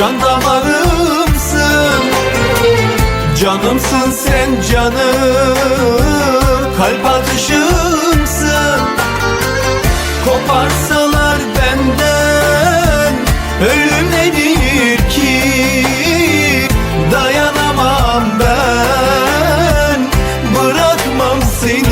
Can damarımsın Canımsın sen canım. Kalp atışımsın Koparsalar benden. Ölüm nedir ki? Dayanamam ben Bırakmam seni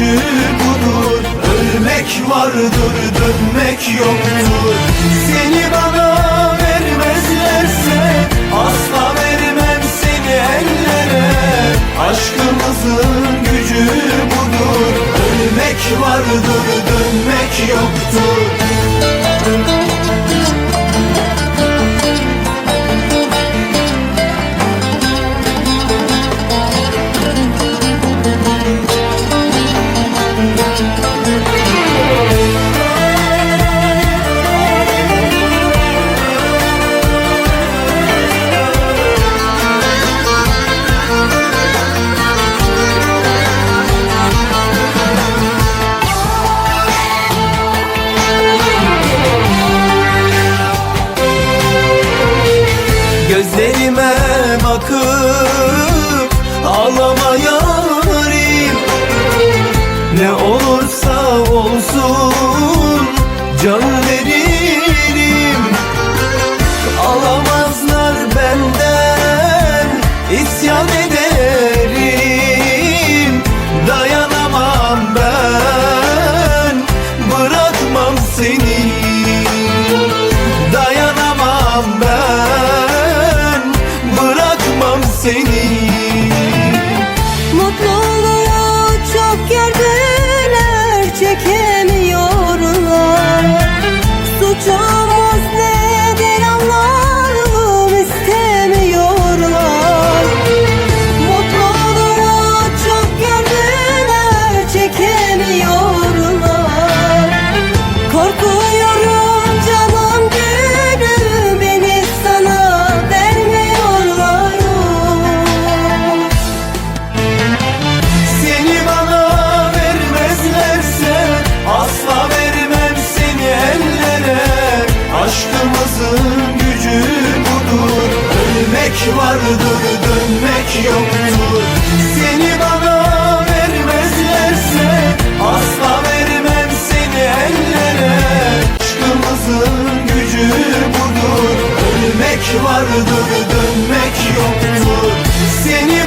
gücü budur Ölmek vardır dönmek yoktur. Seni bana vermezlerse Asla vermem seni ellere. Aşkımızın gücü budur Ölmek vardır Ne olursa olsun can veririm Alamazlar benden isyan ederim. Dayanamam ben bırakmam seni. Dayanamam ben Bırakmam seni vardır dönmek yoktur. Seni bana vermezlerse asla vermem seni ellere. Aşkımızın gücü budur. Ölmek vardır dönmek yoktur. Seni